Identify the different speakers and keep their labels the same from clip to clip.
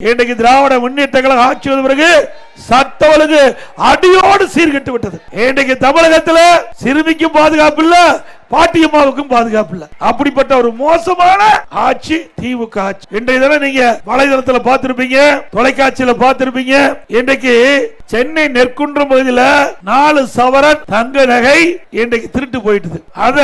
Speaker 1: இன்றைக்கு திராவிட முன்னேற்ற கழக ஆட்சி வந்த பிறகு சட்டவளுக்கு அடியோடு சீர்கெட்டு விட்டது. இன்றைக்கு தமிழகத்துல சிறுமிக்கும் பாதுகாப்பு இல்ல பாட்டியம்மாவுக்கும் பாதுகாப்பு இல்ல. அப்படிப்பட்ட ஒரு மோசமான ஆட்சி திமுக ஆட்சி. இன்றைய தினம் நீங்க வலைதளத்துல பார்த்திருப்பீங்க தொலைக்காட்சியில பார்த்திருப்பீங்க. இன்றைக்கு சென்னை நெற்குன்றம் பகுதியில நாலு சவரன் தங்க நகை இன்றைக்கு திருட்டு போயிட்டுது. அத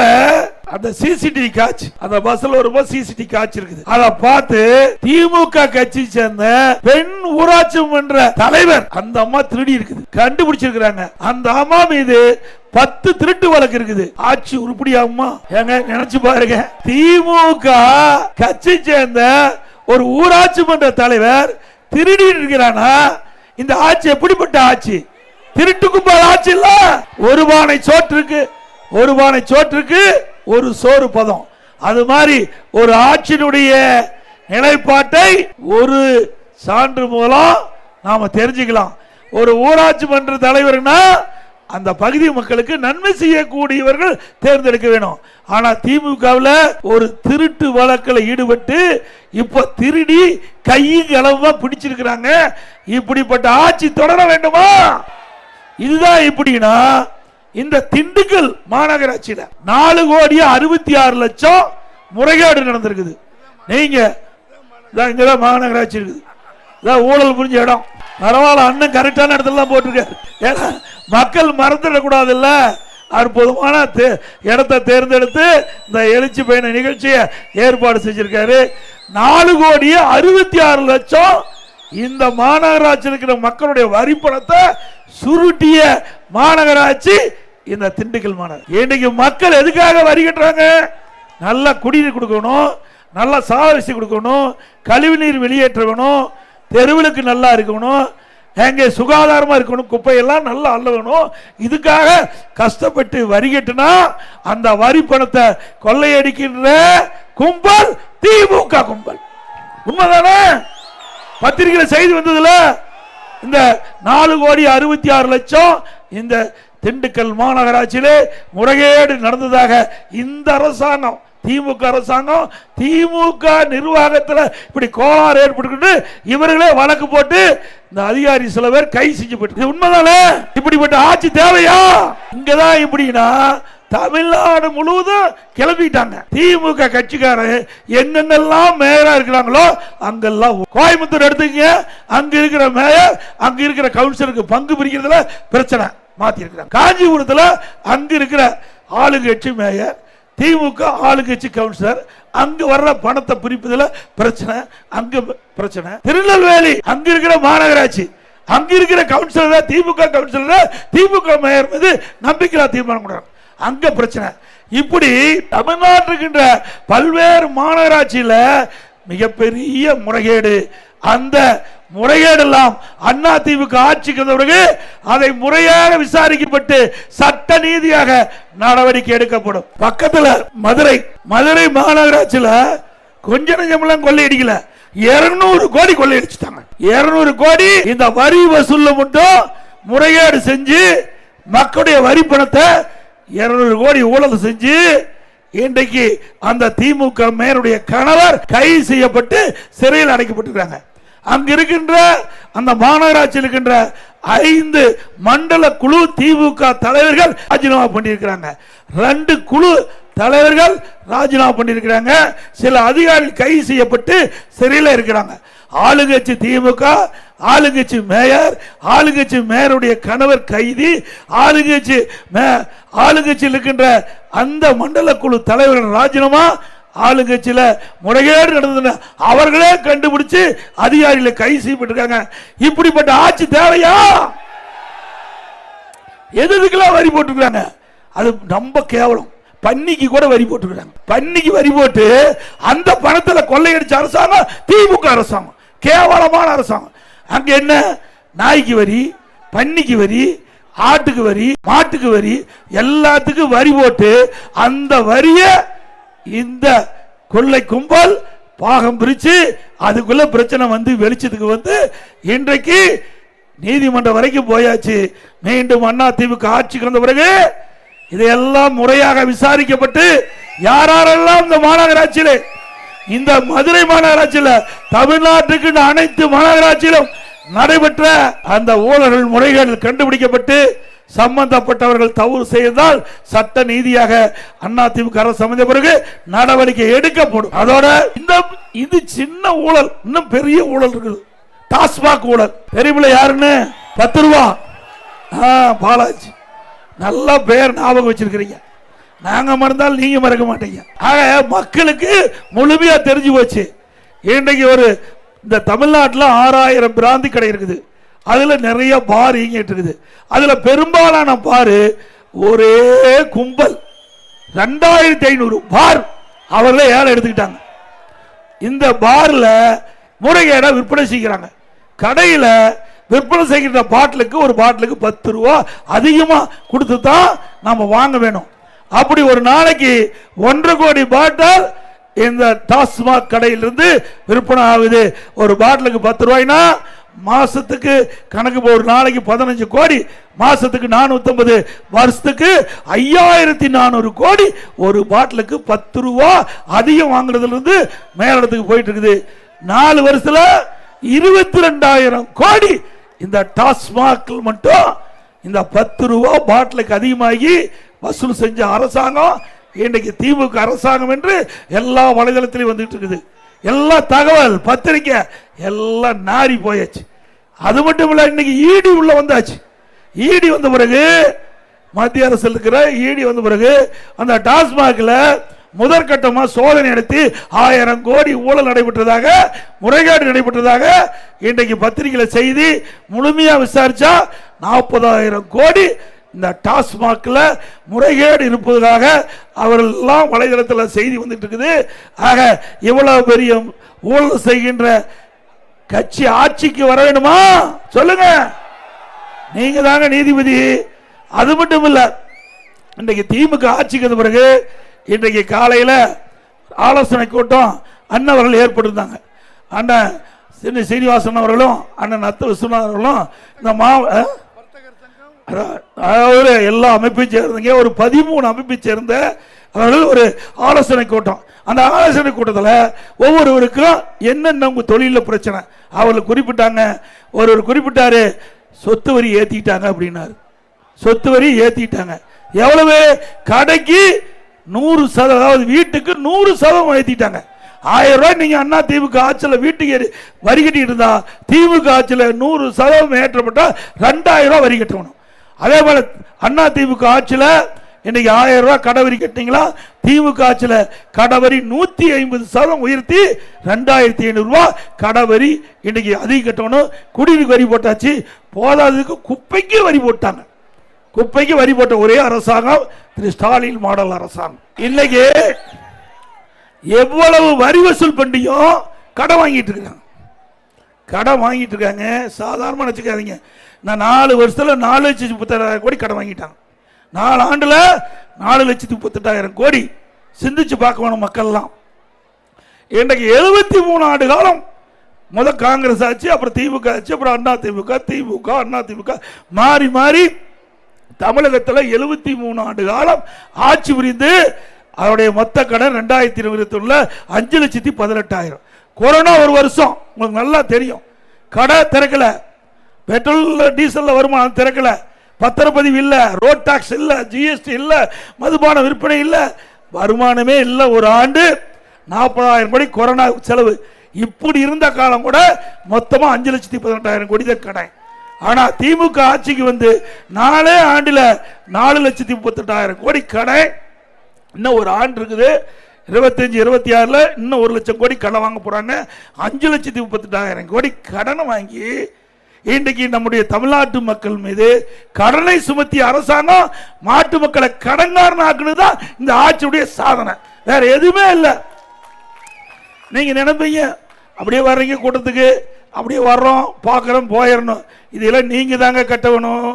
Speaker 1: அந்த சிசிடிவி காட்சி அந்த பஸ்ல வரும்போது சிசிடிவி காட்சி இருக்குது. அத பார்த்து திமுக கட்சி சேர்ந்த பெண் ஊராட்சி மன்ற தலைவர் அந்த அம்மா திருடி இருக்குது. கண்டுபிடிச்சிருக்கிறாங்க. அந்த அம்மா மீது பத்து திருட்டு வழக்கு இருக்குது. ஆட்சி உருப்படியாகுமா? ஏங்க நினைச்சு பாருங்க. திமுக கட்சி சேர்ந்த ஒரு ஊராட்சி மன்ற தலைவர் திருடி இருக்கிறானா? இந்த ஆட்சி எப்படிப்பட்ட ஆட்சி? திருட்டு கும்பல் ஆட்சி இல்ல. ஒரு பானை சோற்றுக்கு ஒரு பானை சோற்றுக்கு ஒரு சோறு பதம். அது மாதிரி ஒரு ஆட்சியினுடைய நிலைப்பாட்டை ஒரு சான்று மூலம் நாம தெரிஞ்சுக்கலாம். ஒரு ஊராட்சி மன்ற தலைவர்னா அந்த பகுதி மக்களுக்கு நன்மை செய்யக்கூடியவர்கள் தேர்ந்தெடுக்க வேணும். ஆனா திமுகவில் ஒரு திருட்டு வழக்கில் ஈடுபட்டு இப்ப திருடி கையும் களவுமா பிடிச்சிருக்கிறாங்க. இப்படிப்பட்ட ஆட்சி தொடர வேண்டுமா? இதுதான் எப்படின்னா இந்த திண்டுக்கல் மாநகராட்சியில் நாலு கோடி அறுபத்தி ஆறு லட்சம் முறைகேடு நடந்திருக்குது. நீங்க இங்கதான் மாநகராட்சி இருக்குது. இதான் ஊழல் புரிஞ்ச இடம். பரவாயில்ல அண்ணன் கரெக்டான இடத்துல தான் போட்டிருக்காரு. ஏன்னா மக்கள் மறந்துடக்கூடாது இல்லை அற்புதமான தே- இடத்தை தேர்ந்தெடுத்து இந்த எழுச்சி பயண நிகழ்ச்சியை ஏற்பாடு செஞ்சிருக்காரு. நாலு கோடி அறுபத்தி ஆறு லட்சம் இந்த மாநகராட்சி இருக்கிற மக்களுடைய வரி பணத்தை சுருட்டிய மாநகராட்சி இந்த திண்டுக்கல் மாநகர். இன்னைக்கு மக்கள் எதுக்காக வரி கட்டுறாங்க? நல்ல குடிநீர் கொடுக்கணும் நல்ல சாதரிசி கொடுக்கணும் கழிவுநீர் வெளியேற்றணும் தெருவிலுக்கு நல்லா இருக்கணும் எங்கே சுகாதாரமாக இருக்கணும் குப்பையெல்லாம் நல்லா அள்ளணும். இதுக்காக கஷ்டப்பட்டு வரி கட்டினா அந்த வரி பணத்தை கொள்ளையடிக்கின்ற கும்பல் திமுக கும்பல். உண்மைதானே? பத்திரிகையில் செய்தி வந்ததுல இந்த நாலு கோடி அறுபத்தி ஆறு லட்சம் இந்த திண்டுக்கல் மாநகராட்சியிலே முறைகேடு நடந்ததாக இந்த அரசாங்கம் திமுக அரசாங்கம் திமுக நிர்வாகத்தில் இப்படி கோளாறு ஏற்பட்டு இவர்களே வழக்கு போட்டு இந்த அதிகாரி சில பேர் கை செஞ்சு இது உண்மைதானே? இப்படிப்பட்ட ஆட்சி தேவையா? இங்கதான் இப்படின்னா தமிழ்நாடு முழுவதும் கிளம்பிட்டாங்க. திமுக கட்சிக்காரர் எங்கெங்கெல்லாம் மேயரா இருக்கிறாங்களோ அங்கெல்லாம் கோயம்புத்தூர் எடுத்துக்கங்க. அங்க இருக்கிற மேயர் அங்க இருக்கிற கவுன்சிலருக்கு பங்கு பிரிக்கிறதுல பிரச்சனை மாத்தி இருக்கிறாங்க காஞ்சிபுரத்துல அங்க இருக்கிற ஆளுங்கட்சி மேயர் திமுக ஆளுங்கட்சி கவுன்சிலர் அங்க வர்ற பணத்தை பிரிப்பதுல பிரச்சனை அங்க பிரச்சனை. திருநெல்வேலி அங்க இருக்கிற மாநகராட்சி அங்க இருக்கிற councillor DMK councillor DMK mayor மீது நம்பிக்கையில்லா தீர்மானம் கொடுறாங்க அங்க பிரச்சனை. இப்படி தமிழ்நாட்டில் இருக்கின்ற பல்வேறு மாநகராட்சியில மிகப்பெரிய முறைகேடு. அந்த முறைகேடெல்லாம் அண்ணா தீவுக்கு ஆட்சிக்கு வந்த பிறகு அதை முறையாக விசாரிக்கப்பட்டு சட்ட நீதியாக நடவடிக்கை எடுக்கப்படும். பக்கத்துல மதுரை மதுரை மாநகராட்சியில கொஞ்ச நெஞ்சமெல்லாம் கொள்ளையடிக்கல. இருநூறு கோடி கொள்ளையடிச்சுட்டாங்க. இருநூறு கோடி இந்த வரி வசூல்ல மட்டும் முறைகேடு செஞ்சு மக்களுடைய வரி பணத்தை இருநூறு கோடி ஊழல் செஞ்சு இன்றைக்கு அந்த திமுக மேயருடைய கணவர் கைது செய்யப்பட்டு சிறையில் அடைக்கப்பட்டிருக்காங்க. அங்க இருக்கின்ற அந்த மாநகராட்சியில் இருக்கின்ற ஐந்து மண்டல குழு திமுக தலைவர்கள் ராஜினாமா பண்ணியிருக்கிறாங்க. ரெண்டு குழு தலைவர்கள் ராஜினாமா பண்ணியிருக்கிறாங்க. சில அதிகாரிகள் கைது செய்யப்பட்டு சிறையில் இருக்கிறாங்க. ஆளுங்கட்சி திமுக ஆளுங்கட்சி மேயர் ஆளுங்கட்சி மேயருடைய கணவர் கைதி ஆளுங்கட்சி மே- ஆளுங்கட்சியில் இருக்கின்ற அந்த மண்டல குழு தலைவர்கள் ராஜினாமா ஆளுங்கட்சியில் முறைகேடு நடந்தது அவர்களே கண்டுபிடிச்சு அதிகாரிகளை கை செய்யப்பட்டிருக்காங்க இப்படிப்பட்ட ஆட்சி தேவையா? எதுக்கெல்லாம் வரி போட்டுருக்காங்க அது ரொம்ப கேவலம். பன்னிக்கு கூட வரி போட்டுருக்காங்க பன்னிக்கு வரி போட்டு அந்த பணத்தில் கொள்ளையடிச்ச அரசாங்கம் திமுக அரசாங்கம். கேவலமான அரசாங்கம். அங்க என்ன? நாய்க்கு வரி பன்னிக்கு வரி ஆட்டுக்கு வரி மாட்டுக்கு வரி எல்லாத்துக்கும் வரி போட்டு அந்த வரியை இந்த கொள்ளை கும்பல் பாகம் பிரிச்சு அதுக்குள்ள பிரச்சனை வந்து வெளிச்சத்துக்கு வந்து இன்றைக்கு நீதிமன்றம் வரைக்கும் போயாச்சு. மீண்டும் அண்ணா திமுக ஆட்சிக்கு வந்த பிறகு இதையெல்லாம் முறையாக விசாரிக்கப்பட்டு யாரெல்லாம் இந்த மாநகராட்சியிலே இந்த மதுரை மாநகராட்சியில் தமிழ்நாட்டுக்கு அனைத்து மாநகராட்சியிலும் நடைபெற்ற அந்த ஊழல்கள் முறைகள் கண்டுபிடிக்கப்பட்டு சம்பந்தப்பட்டவர்கள் தவறு செய்தால் சட்ட நீதியாக அதிமுக அரசு அமைந்த பிறகு நடவடிக்கை எடுக்கப்படும். அதோட இந்த இது சின்ன ஊழல் இன்னும் பெரிய ஊழல் இருக்குது. டாஸ்மாக் ஊழல். தெரியுமில்ல யாருன்னு? பத்து ரூபா. ஆ, பாலாஜி. நல்ல பேர் ஞாபகம் வச்சிருக்கிறீங்க. நாங்க மறந்தால் நீங்க மறக்க மாட்டீங்க. ஆக மக்களுக்கு முழுமையா தெரிஞ்சு போச்சு. இன்றைக்கு ஒரு இந்த தமிழ்நாட்டில் ஆறாயிரம் பிராந்தி கடை இருக்குது. அதில் நிறைய பார் இயங்கிட்டு இருக்குது. அதில் பெரும்பாலான பார் ஒரே கும்பல். ரெண்டாயிரத்தி ஐநூறு பார் அவர்களே ஏழை எடுத்துக்கிட்டாங்க. இந்த பாரில் முறைகேடாக விற்பனை செய்கிறாங்க. கடையில் விற்பனை செய்கிற பாட்டிலுக்கு ஒரு பாட்டிலுக்கு பத்து ரூபா அதிகமாக கொடுத்து தான் நம்ம வாங்க வேணும். அப்படி ஒரு நாளைக்கு ஒன்றரை கோடி பாட்டில் இந்த டாஸ்மாக் கடையிலிருந்து விற்பனை ஆகுது. ஒரு பாட்டிலுக்கு பத்து ரூபாய்னா மாசத்துக்கு கணக்கு போ- ஒரு நாளைக்கு பதினஞ்சு கோடி மாசத்துக்கு நானூத்தி வருஷத்துக்கு ஐயாயிரத்தி நானூறு கோடி ஒரு பாட்டிலுக்கு பத்து ரூபா அதிகம் வாங்குறதுல இருந்து மேலிடத்துக்கு போயிட்டு இருக்குது நாலு வருஷத்துல இருபத்தி ரெண்டாயிரம் கோடி இந்த டாஸ்மாக் மட்டும் இந்த பத்து ரூபா பாட்டிலுக்கு அதிகமாகி வசூல் செஞ்ச அரசாங்கம் இன்னைக்கு திமுக அரசாங்கம் என்று எல்லா வலைதளத்திலையும் வந்துட்டு இருக்குது. எல்லா தகவல் பத்திரிக்கை எல்லாம் நாரி போயாச்சு. அது மட்டும் இல்லை இன்னைக்கு ஈடி உள்ள வந்தாச்சு. ஈடி வந்த பிறகு மத்திய அரசு இருக்கிற ஈடி வந்த பிறகு அந்த டாஸ்மாகில் முதற்கட்டமாக சோதனை நடத்தி ஆயிரம் கோடி ஊழல் நடைபெற்றதாக முறைகேடு நடைபெற்றதாக இன்றைக்கு பத்திரிகையில் செய்தி முழுமையாக விசாரிச்சா நாற்பதாயிரம் கோடி இந்த டாஸ்மாகில் முறைகேடு இருப்பதாக அவர்கள் எல்லாம் வலைதளத்தில் செய்தி வந்துட்டு இருக்குது ஆக இவ்வளவு பெரிய ஊழல் செய்கின்ற கட்சி ஆட்சிக்கு வர வேணுமா சொல்லுங்க. நீங்க தாங்க நீதிபதி. அது மட்டும் இல்ல இன்றைக்கு திமுக ஆட்சிக்கு பிறகு இன்றைக்கு காலையில் ஆலோசனை கூட்டம் அண்ணவர்கள் ஏற்பட்டிருந்தாங்க. அண்ணன் சின்ன சீனிவாசன் அவர்களும் அண்ணன் நத்த விஸ்வநாதன் அவர்களும் இந்த மா அதாவது எல்லா அமைப்பை சேர்ந்தங்க. ஒரு பதிமூணு அமைப்பை சேர்ந்த அதாவது ஒரு ஆலோசனை கூட்டம். அந்த ஆலோசனை கூட்டத்தில் ஒவ்வொருவருக்கும் என்னென்ன உங்கள் தொழிலில் பிரச்சனை? அவர்கள் குறிப்பிட்டாங்க. ஒருவர் குறிப்பிட்டாரு சொத்து வரி ஏற்றிட்டாங்க அப்படின்னாரு. சொத்து வரி ஏற்றிட்டாங்க எவ்வளவு? கடைக்கு நூறு சதவீதம் அதாவது வீட்டுக்கு நூறு சதவீதம் ஏற்றிட்டாங்க ஆயிரம் ரூபாய் நீங்கள் அண்ணா திமுக ஆட்சியில் வீட்டுக்கு வரி கட்டிட்டு இருந்தா திமுக ஆட்சியில் நூறு சதவீதம் ஏற்றப்பட்டால் ரெண்டாயிரம் ரூபாய் வரி கட்டணும். அதே போல அண்ணா திமுக ஆட்சியில் இன்னைக்கு ஆயிரம் ரூபாய் கடவரி கட்டிங்களா திமுக ஆட்சியில் கடவரி நூற்றி ஐம்பது சதவீதம் உயர்த்தி ரெண்டாயிரத்தி ஐநூறுரூவா கடவரி இன்னைக்கு அதிகம் கட்டணும். குடிநீர் வரி போட்டாச்சு. போதாததுக்கு குப்பைக்கு வரி போட்டாங்க. குப்பைக்கு வரி போட்ட ஒரே அரசாங்கம் திரு ஸ்டாலின் மாடல் அரசாங்கம். இன்னைக்கு எவ்வளவு வரி வசூல் பண்ணியும் கடன் வாங்கிட்டு இருக்காங்க. கடன் வாங்கிட்டு இருக்காங்க. சாதாரணமாக நினச்சிக்காதீங்க. நான் நாலு வருஷத்தில் நாலு லட்சத்து முப்பத்தாயிரம் கோடி கடன் வாங்கிட்டாங்க. நாலு ஆண்டில் நாலு லட்சத்து முப்பத்தெட்டாயிரம் கோடி சிந்திச்சு பார்க்க வேணும் மக்கள்லாம். இன்றைக்கு எழுபத்தி மூணு ஆண்டு காலம் முத காங்கிரஸ் ஆச்சு அப்புறம் திமுக ஆச்சு அப்புறம் அண்ணா திமுக திமுக அண்ணா திமுக. மாறி மாறி தமிழகத்தில் எழுபத்தி மூணு ஆண்டு காலம் ஆட்சி புரிந்து அவருடைய மொத்த கடன் ரெண்டாயிரத்தி இருபத்தி அஞ்சு லட்சத்தி பதினெட்டாயிரம். கொரோனா ஒரு வருஷம். உங்களுக்கு நல்லா தெரியும். கடை திறக்கல. பெட்ரோல் டீசலில் வருமானம் திறக்கல. பத்திரப்பதிவு இல்லை ரோட் டாக்ஸ் இல்லை ஜிஎஸ்டி இல்லை மதுபான விற்பனை இல்லை. வருமானமே இல்லை. ஒரு ஆண்டு நாற்பதாயிரம் கோடி கொரோனா செலவு. இப்படி இருந்த காலம் கூட மொத்தமாக அஞ்சு லட்சத்தி பதினெட்டாயிரம் கோடி தான் கடன் ஆனால் திமுக ஆட்சிக்கு வந்து நாலே ஆண்டில் நாலு லட்சத்தி முப்பத்தெட்டாயிரம் கோடி கடன் இன்னும் ஒரு ஆண்டு இருக்குது. இருபத்தஞ்சு இருபத்தி ஆறில் இன்னும் ஒரு லட்சம் கோடி கடன் வாங்க போகிறாங்க அஞ்சு லட்சத்தி முப்பத்தெட்டாயிரம் கோடி கடனை வாங்கி இன்றைக்கு நம்முடைய தமிழ்நாட்டு மக்கள் மீது கடனை சுமத்திய அரசாங்கம் நாட்டு மக்களை கடன்காரன் ஆக்குனது தான் இந்த ஆட்சியுடைய சாதனை. வேற எதுவுமே இல்லை. நீங்க நினைப்பீங்க அப்படியே வர்றீங்க கூட்டத்துக்கு அப்படியே வர்றோம் பார்க்குறோம் போயிடணும். இதெல்லாம் நீங்கள் தாங்க கட்டணும்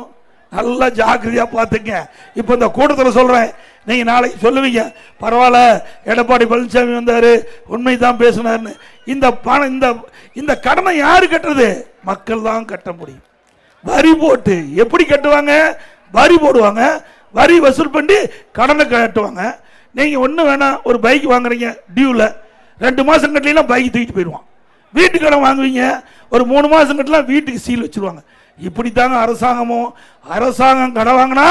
Speaker 1: நல்லா ஜாக்கிரதையாக பார்த்துங்க. இப்போ இந்த கூட்டத்தில் சொல்கிறேன் நீங்க நாளைக்கு சொல்லுவீங்க. பரவாயில்ல எடப்பாடி பழனிசாமி வந்தார் உண்மை தான் பேசினார்னு இந்த பணம் இந்த இந்த கடனை யார் கட்டுறது? மக்கள் தான் கட்ட முடியும். வரி போட்டு எப்படி கட்டுவாங்க? வரி போடுவாங்க. வரி வசூல் பண்ணி கடனை கட்டுவாங்க. நீங்கள் ஒன்று வேணாம் ஒரு பைக் வாங்குறீங்க டியூவில் ரெண்டு மாதம் கட்டலாம் பைக் தூக்கிட்டு போயிடுவான். வீட்டு கடன் வாங்குவீங்க. ஒரு மூணு மாதம் கட்டலாம் வீட்டுக்கு சீல் வச்சிருவாங்க. இப்படி தாங்க அரசாங்கமும். அரசாங்கம் கடன் வாங்கினா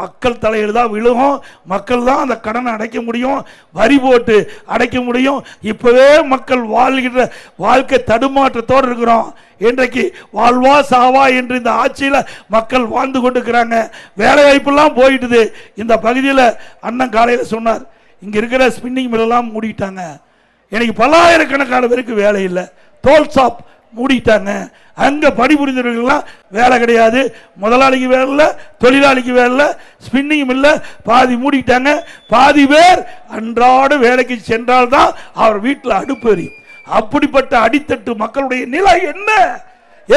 Speaker 1: மக்கள் தலையில் தான் விழுகும். மக்கள் தான் அந்த கடனை அடைக்க முடியும். வரி போட்டு அடைக்க முடியும். இப்போவே மக்கள் வாழ்கிற வாழ்க்கை தடுமாற்றத்தோடு இருக்கிறோம். இன்றைக்கு வாழ்வா சாவா என்று இந்த ஆட்சியில் மக்கள் வாழ்ந்து கொண்டிருக்கிறாங்க. வேலைவாய்ப்பெல்லாம் போயிட்டுது. இந்த பகுதியில் அண்ணன் காலையில் சொன்னார் இங்கே இருக்கிற ஸ்பின்னிங் மில்லெல்லாம் மூடிட்டாங்க. எனக்கு பல்லாயிரக்கணக்கான பேருக்கு வேலை இல்லை. தோல் ஷாப் மூடிட்டாங்க. அங்கே பணிபுரிந்தவர்கள்லாம் வேலை கிடையாது. முதலாளிக்கு வேலை இல்லை தொழிலாளிக்கு வேலை இல்லை ஸ்பின்னிங்கும் இல்லை பாதி மூடிட்டாங்க. பாதி பேர் அன்றாட வேலைக்கு சென்றால்தான் அவர் வீட்டில் அடுப்பு அப்படிப்பட்ட அடித்தட்டு மக்களுடைய நிலை என்ன?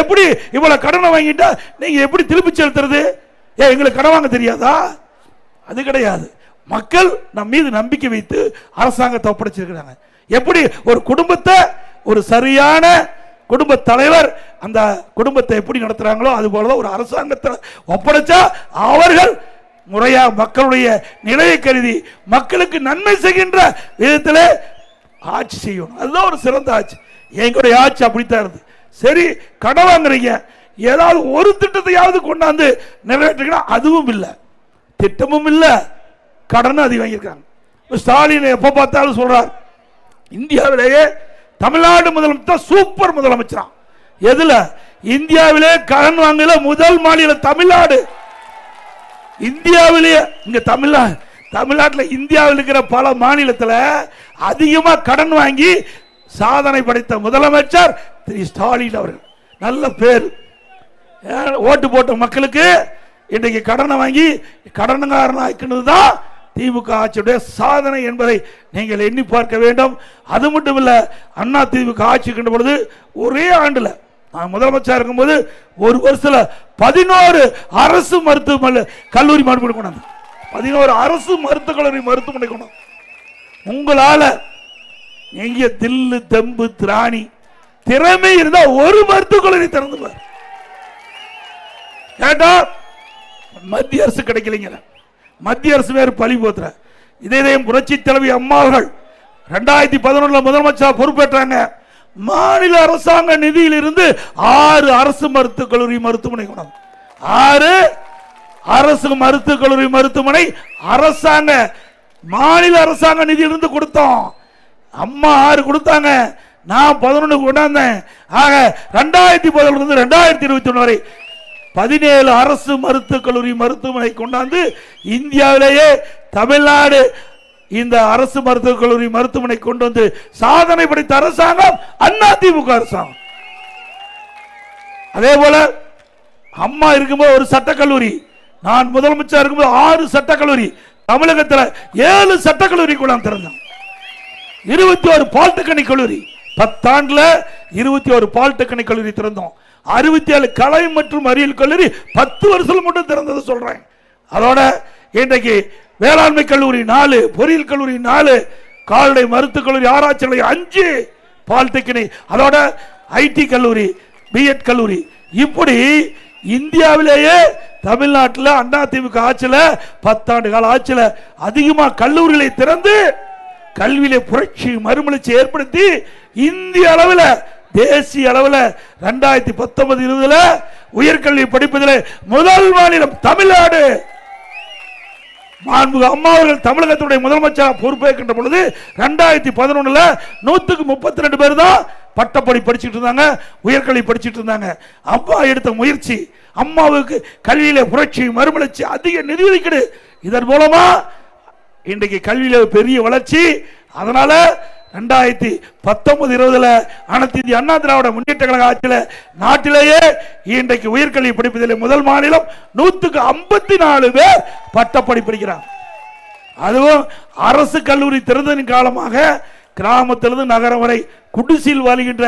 Speaker 1: எப்படி இவ்வளோ கடனை வாங்கிட்டா நீங்கள் எப்படி திருப்பி செலுத்துறது? ஏன் எங்களுக்கு கடன் வாங்க தெரியாதா? அது கிடையாது. மக்கள் நம் மீது நம்பிக்கை வைத்து அரசாங்கத்தை ஒப்படைச்சிருக்கிறாங்க. எப்படி ஒரு குடும்பத்தை ஒரு சரியான குடும்ப தலைவர் அந்த குடும்பத்தை எப்படி நடத்துறாங்களோ அது போலதான் ஒரு அரசாங்கத்தில் ஒப்படைச்சா அவர்கள் முறையா மக்களுடைய நிலையை கருதி மக்களுக்கு நன்மை செய்கின்ற விதத்தில் ஆட்சி செய்யணும். அதுதான் ஒரு சிறந்த ஆட்சி. எங்களுடைய ஆட்சி அப்படித்தான் இருந்து சரி கடன் வாங்குறீங்க. ஏதாவது ஒரு திட்டத்தையாவது கொண்டாந்து நிறைவேற்றுங்கன்னா அதுவும் இல்லை. திட்டமும் இல்லை. கடனும் அதிகம் வாங்கியிருக்காங்க. ஸ்டாலின் எப்போ பார்த்தாலும் சொல்கிறார் இந்தியாவிலேயே தமிழ்நாடு முதலமைச்சர் சூப்பர் முதலமைச்சரா. எதுல? இந்தியாவிலே கடன் வாங்கல முதல் மாநிலம் தமிழ்நாடு. இந்தியாவிலேயே இங்க தமிழ்நாடு தமிழ்நாட்டில் இந்தியாவில் இருக்கிற பல மாநிலத்தில் அதிகமாக கடன் வாங்கி சாதனை படைத்த முதலமைச்சர் திரு ஸ்டாலின் அவர்கள். நல்ல பேர். ஓட்டு போட்ட மக்களுக்கு இன்றைக்கு கடனை வாங்கி கடனுக்காரன் தான் திமுக ஆட்சியுடைய சாதனை என்பதை நீங்கள் எண்ணி பார்க்க வேண்டும். அது மட்டும் இல்லை அண்ணா திமுக ஆட்சி கண்ட பொழுது ஒரே ஆண்டில் நான் முதலமைச்சர் இருக்கும்போது ஒரு வருஷத்துல பதினோரு அரசு மருத்துவமனை கல்லூரி மருத்துவமனை கொண்டாந்து பதினோரு அரசு மருத்துவ கல்லூரி மருத்துவமனை கொண்டாந்து உங்களால் எங்கே தில்லு தெம்பு திராணி திறமை இருந்தால் ஒரு மருத்துவக் கல்லூரி திறந்து கேட்டா மத்திய அரசு கிடைக்கலைங்கிற மத்திய அரசு வேறு பழி போத்துற இதே இதயம் புரட்சி தலைவி அம்மா அவர்கள் ரெண்டாயிரத்தி பதினொன்றுல முதலமைச்சர் பொறுப்பேற்றாங்க. மாநில அரசாங்க நிதியிலிருந்து ஆறு அரசு மருத்துவக் கல்லூரி மருத்துவமனை ஆறு அரசு மருத்துவக் கல்லூரி மருத்துவமனை அரசாங்க மாநில அரசாங்க நிதியிலிருந்து கொடுத்தோம். அம்மா ஆறு கொடுத்தாங்க. நான் பதினொன்று கொண்டாந்தேன். ஆக ரெண்டாயிரத்தி பதினொன்று இருந்து ரெண்டாயிரத்தி இருபத்தி ஒன்று வரை பதினேழு அரசு மருத்துவக் கல்லூரி மருத்துவமனை கொண்டாந்து இந்தியாவிலேயே தமிழ்நாடு இந்த அரசு மருத்துவக் கல்லூரி மருத்துவமனை கொண்டு வந்து சாதனை படைத்த அரசாங்கம் அண்ணா திமுக அரசாங்கம். அதே போல அம்மா இருக்கும்போது ஒரு சட்டக்கல்லூரி நான் முதலமைச்சர் இருக்கும்போது ஆறு சட்டக்கல்லூரி தமிழகத்தில் ஏழு சட்டக்கல்லூரி கூட திறந்தோம் இருபத்தி ஒரு பாலிடெக்னிக் கல்லூரி பத்தாண்டுல இருபத்தி ஒரு பாலிடெக்னிக் கல்லூரி திறந்தோம். அறுபத்தி ஏழு கலை மற்றும் அறிவியல் கல்லூரி பத்து வருஷம் மட்டும் திறந்தது சொல்றேன். அதோட இன்றைக்கு வேளாண்மை கல்லூரி நாலு பொறியியல் கல்லூரி நாலு கால்நடை மருத்துவக் கல்லூரி ஆராய்ச்சி நிலையம் அஞ்சு பாலிடெக்னிக் அதோட ஐடி கல்லூரி பிஎட் கல்லூரி. இப்படி இந்தியாவிலேயே தமிழ்நாட்டில் அண்ணா திமுக ஆட்சியில் பத்தாண்டு கால ஆட்சியில் அதிகமாக கல்லூரிகளை திறந்து கல்வியில புரட்சி மறுமலர்ச்சி ஏற்படுத்தி இந்திய அளவில் தேசிய அளவில் ரெண்டாயிரத்தி பத்தொன்பது இருபதுல உயர்கல்வி படிப்பதில் முதல் மாநிலம் தமிழ்நாடு. மாண்புக அம்மா அவர்கள் தமிழகத்துடைய முதலமைச்சர் பொறுப்பேற்கின்ற பொழுது ரெண்டாயிரத்தி பதினொன்றுல நூத்துக்கு முப்பத்தி ரெண்டு பேர் தான் பட்டப்படி படிச்சுட்டு இருந்தாங்க உயர்கல்வி படிச்சுட்டு இருந்தாங்க. அம்மா எடுத்த முயற்சி அம்மாவுக்கு கல்வியில புரட்சி மறுமலர்ச்சி அதிக நிதி ஒதுக்கீடு. இதன் மூலமா இன்றைக்கு கல்வியில பெரிய வளர்ச்சி. அதனால ரெண்டாயிரத்தி பத்தொன்பது இருபதுல அனைத்து இந்திய அண்ணா திராவிட முன்னேற்ற கழக ஆட்சியில் நாட்டிலேயே இன்றைக்கு உயர்கல்வி படிப்பதில் முதல் மாநிலம் நூத்துக்கு ஐம்பத்தி நாலு பேர் பட்டப்படி படிக்கிறாங்க அதுவும் அரசு கல்லூரி திறந்ததின் காலமாக கிராமத்திலிருந்து நகரம் வரை குடிசில் வாழ்கின்ற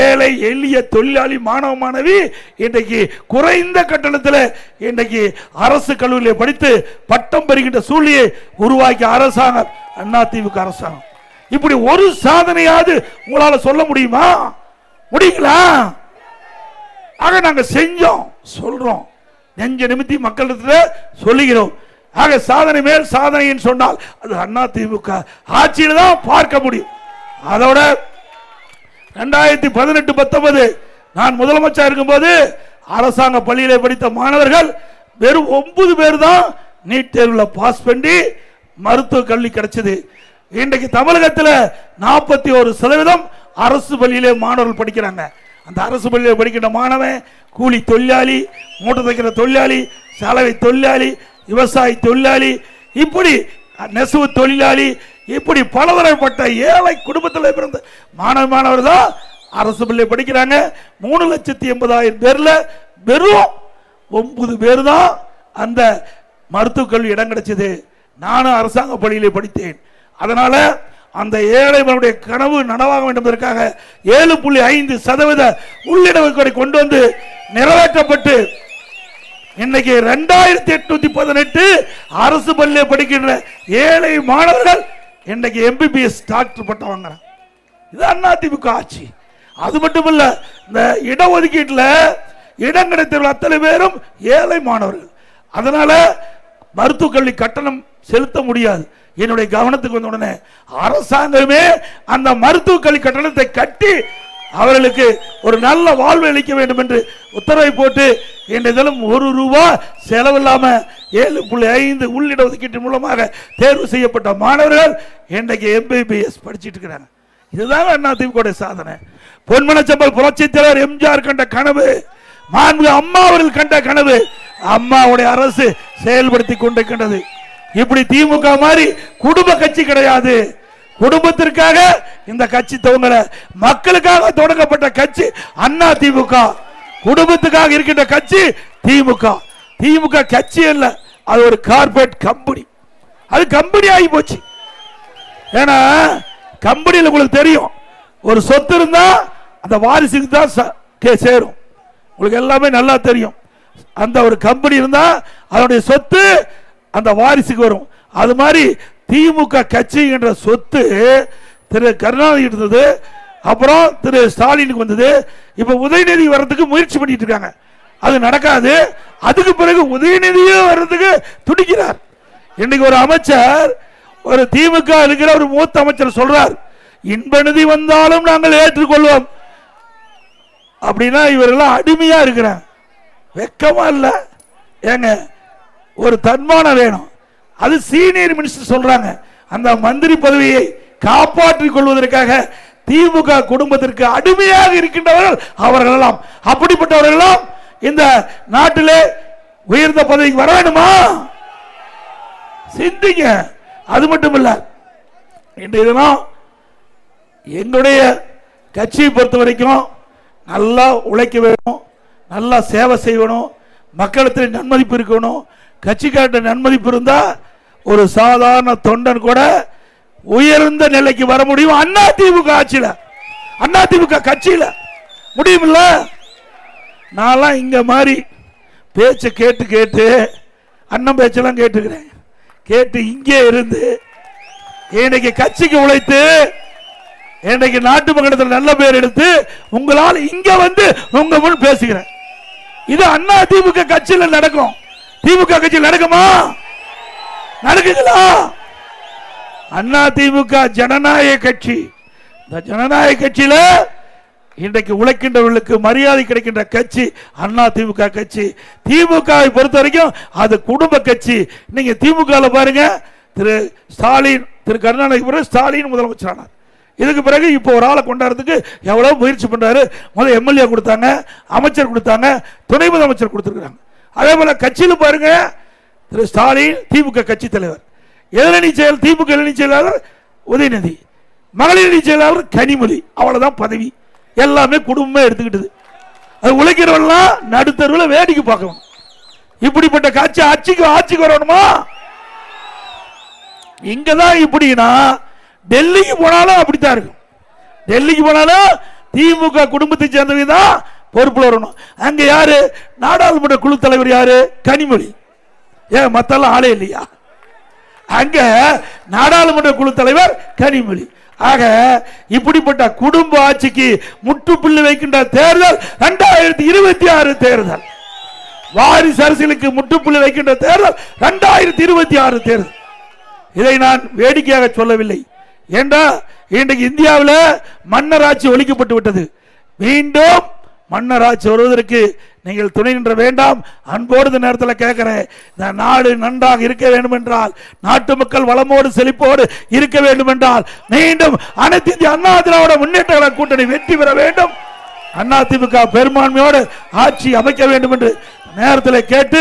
Speaker 1: ஏழை எளிய தொழிலாளி மாணவ மாணவி இன்றைக்கு குறைந்த கட்டணத்தில் இன்றைக்கு அரசு கல்லூரியில் படித்து பட்டம் பெறுகின்ற சூழ்நிலையை உருவாக்கிய அரசாங்கம் அதிமுக அரசாங்கம். இப்படி ஒரு சாதனையாவது உங்களால சொல்ல முடியுமா? முடியுங்களா? ஆக நாங்க செஞ்சோம் சொல்றோம். நெஞ்ச நிமித்தி மக்களிடத்துல சொல்லுகிறோம். ஆக சாதனை மேல் சாதனைன்னு சொன்னால் அது அண்ணா திமுக ஆட்சியில் தான் பார்க்க முடியும். அதோட ரெண்டாயிரத்தி பதினெட்டு பத்தொன்பது நான் முதலமைச்சர் இருக்கும்போது அரசாங்க பள்ளியிலே படித்த மாணவர்கள் வெறும் ஒன்பது பேர் தான் நீட் தேர்வில் பாஸ் பண்ணி மருத்துவ கல்வி கிடைச்சது. இன்றைக்கு தமிழகத்தில் நாற்பத்தி ஒரு சதவீதம் அரசு பள்ளியிலே மாணவர்கள் படிக்கிறாங்க. அந்த அரசு பள்ளியில் படிக்கின்ற மாணவன் கூலி தொழிலாளி மூட்டை தைக்கிற தொழிலாளி சலவை தொழிலாளி விவசாய தொழிலாளி இப்படி நெசவு தொழிலாளி இப்படி பலதரப்பட்ட ஏழை குடும்பத்தில் பிறந்த மாணவ மாணவர் தான் அரசு பள்ளி படிக்கிறாங்க. மூணு லட்சத்தி எண்பதாயிரம் பேரில் வெறும் ஒன்பது பேர் தான் அந்த மருத்துவக் கல்வி இடம் கிடைச்சது. நானும் அரசாங்க பள்ளியிலே படித்தேன். அதனால அந்த ஏழைகளுடைய கனவு நனவாக வேண்டும் என்பதற்காக ஏழு புள்ளி ஐந்து சதவீத உள்ளிடவுகளை கொண்டு வந்து நிறைவேற்றப்பட்டு இன்னைக்கு ரெண்டாயிரத்தி எட்நூத்தி பதினெட்டு அரசு பள்ளியில் படிக்கின்ற ஏழை மாணவர்கள் இன்னைக்கு எம்பிபிஎஸ் டாக்டர் பட்டம் வாங்குறாங்க. இது அதிமுக ஆட்சி. அது மட்டும் இல்ல இந்த இடஒதுக்கீட்டில் இடம் கிடைத்த அத்தனை பேரும் ஏழை மாணவர்கள். அதனால மருத்துவக் கல்வி கட்டணம் செலுத்த முடியாது. என்னுடைய கவனத்துக்கு வந்த உடனே அரசாங்கமே அந்த மருத்துவக் கல்வி கட்டணத்தை கட்டி அவர்களுக்கு ஒரு நல்ல வாழ்வு அளிக்க வேண்டும் என்று உத்தரவை போட்டு இன்றைய தினம் ஒரு ரூபா செலவில்லாம ஏழு புள்ளி ஐந்து உள்ளிட ஒதுக்கீட்டு மூலமாக தேர்வு செய்யப்பட்ட மாணவர்கள் இன்றைக்கு எம்பிபிஎஸ் படிச்சுட்டு இருக்கிறாங்க. இதுதான் அண்ணா திமுக சாதனை. பொன்மனச்சம்பல் புரட்சி தலைவர் எம்ஜிஆர் கண்ட கனவு மாண்பு அம்மா அவர்கள் கண்ட கனவு அம்மாவுடைய அரசு செயல்படுத்தி கொண்டிருக்கின்றது. இப்படி திமுக மாதிரி குடும்ப கட்சி கிடையாது. குடும்பத்திற்காக இந்த கட்சி துவங்கல. மக்களுக்காக தொடங்கப்பட்ட கட்சி அண்ணா திமுக. குடும்பத்துக்காக இருக்கின்ற கட்சி திமுக. திமுக கட்சி அல்ல அது ஒரு கார்பரேட் கம்பெனி. அது கம்பெனி ஆகி போச்சு. ஏன்னா கம்பெனியில் உங்களுக்கு தெரியும் ஒரு சொத்து இருந்தா அந்த வாரிசுக்கு தான் சேரும். உங்களுக்கு எல்லாமே நல்லா தெரியும். அந்த ஒரு கம்பெனி இருந்தா அதனுடைய சொத்து அந்த வாரிசுக்கு வரும். அது மாதிரி திமுக கட்சி என்ற சொத்து திரு கருணாநிதி இருந்தது அப்புறம் திரு ஸ்டாலினுக்கு வந்தது. இப்ப உதயநிதி வர்றதுக்கு முயற்சி பண்ணிட்டு இருக்காங்க. அது நடக்காது. அதுக்கு பிறகு உதயநிதியும் வர்றதுக்கு துடிக்கிறார். இன்னைக்கு ஒரு அமைச்சர் ஒரு திமுக இருக்கிற ஒரு மூத்த அமைச்சர் சொல்றார் இன்ப நிதி வந்தாலும் நாங்கள் ஏற்றுக்கொள்வோம். அப்படின்னா இவரெல்லாம் அடிமையா இருக்கிறேன் வெக்கமா இல்லை. ஏங்க ஒரு தன்மானம் வேணும். அது சீனியர் மினிஸ்டர் சொல்றாங்க. அந்த மந்திரி பதவியை காப்பாற்றிக் கொள்வதற்காக திமுக குடும்பத்திற்கு அடிமையாக இருக்கின்றவர்கள் அவர்கள் எல்லாம் அப்படிப்பட்டவர்கள் எல்லாம் இந்த நாட்டிலே உயர்ந்த பதவிக்கு வர வேண்டுமா? சிந்திங்க. அது மட்டும் இல்ல இன்றைய தினம் எங்களுடைய கட்சியை பொறுத்த வரைக்கும் நல்லா உழைக்க வேணும் நல்லா சேவை செய்யணும் மக்களிடத்தில் நன்மதிப்பு இருக்கணும் கட்சிக்காட்ட நன்மதிப்பு இருந்தா ஒரு சாதாரண தொண்டன் கூட உயர்ந்த நிலைக்கு வர முடியும். அண்ணா திமுக ஆட்சியில. அண்ணா திமுக கட்சியில. முடியுமில்ல? நான்லாம் இங்க மாதிரி பேச்சை கேட்டு கேட்டு அண்ணன் பேச்செல்லாம் கேட்டுக்கிறேன். கேட்டு இங்கே இருந்து இன்னைக்கு கட்சிக்கு உழைத்து இன்னைக்கு நாட்டு மக்களிடத்தில் நல்ல பேர் எடுத்து உங்களால் இங்க வந்து உங்க முன் பேசுகிறேன். இது அண்ணா திமுக கட்சியில் நடக்கும். திமுக கட்சியில் நடக்குமா? நடக்குங்களா அண்ணா திமுக ஜனநாயக கட்சி. இந்த ஜனநாயக கட்சியில இன்றைக்கு உழைக்கின்றவர்களுக்கு மரியாதை கிடைக்கின்ற கட்சி அண்ணா திமுக கட்சி. திமுகவை பொறுத்த வரைக்கும் அது குடும்ப கட்சி. நீங்க திமுக பாருங்க திரு ஸ்டாலின் திரு கருணாநிதி பிறகு ஸ்டாலின் முதலமைச்சரானார். இதுக்கு பிறகு இப்போ ஒரு ஆளை கொண்டாடுறதுக்கு எவ்வளவு முயற்சி பண்றாரு. முதல்ல எம்எல்ஏ கொடுத்தாங்க அமைச்சர் கொடுத்தாங்க துணை முதலமைச்சர் கொடுத்துருக்காங்க அதே போல கட்சியில் பாருங்க திரு ஸ்டாலின் திமுக கட்சி தலைவர். எதிரணி செயல் திமுக எதிரணி செயலாளர் உதயநிதி. மகளிர் அணி செயலாளர் கனிமொழி. அவ்வளவுதான் பதவி. எல்லாமே குடும்பமே எடுத்துக்கிட்டது. அது உழைக்கிறவெல்லாம் நடுத்தருவில் வேடிக்கை பார்க்கணும். இப்படிப்பட்ட காட்சி ஆட்சிக்கு ஆட்சிக்கு வரணுமா? இங்கதான் இப்படின்னா டெல்லிக்கு போனாலும் அப்படித்தான் இருக்கும். டெல்லிக்கு போனாலும் திமுக குடும்பத்தை சேர்ந்தவங்க தான் பொறுப்புல வரணும். அங்க யாரு? நாடாளுமன்ற குழு தலைவர் யாரு? கனிமொழி. ஏன் மத்தெல்லாம் ஆளே இல்லையா? அங்க நாடாளுமன்ற குழு தலைவர் கனிமொழி. ஆக இப்படிப்பட்ட குடும்ப ஆட்சிக்கு முற்றுப்புள்ளி வைக்கின்ற தேர்தல் இரண்டாயிரத்தி இருபத்தி ஆறு தேர்தல். வாரிசு அரசியலுக்கு முற்றுப்புள்ளி வைக்கின்ற தேர்தல் இரண்டாயிரத்தி இருபத்தி ஆறு தேர்தல். இதை நான் வேடிக்கையாக சொல்லவில்லை. ஏண்டா இன்றைக்கு இந்தியாவில் மன்னராட்சி ஒழிக்கப்பட்டு விட்டது. மீண்டும் மன்னராட்சி வருவதற்கு நீங்கள் துணை நின்ற வேண்டாம். அன்போடு நேரத்தில் கேட்கிறேன் இந்த நாடு நன்றாக இருக்க வேண்டும் என்றால் நாட்டு மக்கள் வளமோடு செழிப்போடு இருக்க வேண்டும் என்றால் மீண்டும் அனைத்து இந்திய அண்ணா திராவிட முன்னேற்ற கழக கூட்டணி வெற்றி பெற வேண்டும். அதிமுக பெரும்பான்மையோடு ஆட்சி அமைக்க வேண்டும் என்று நேரத்தில் கேட்டு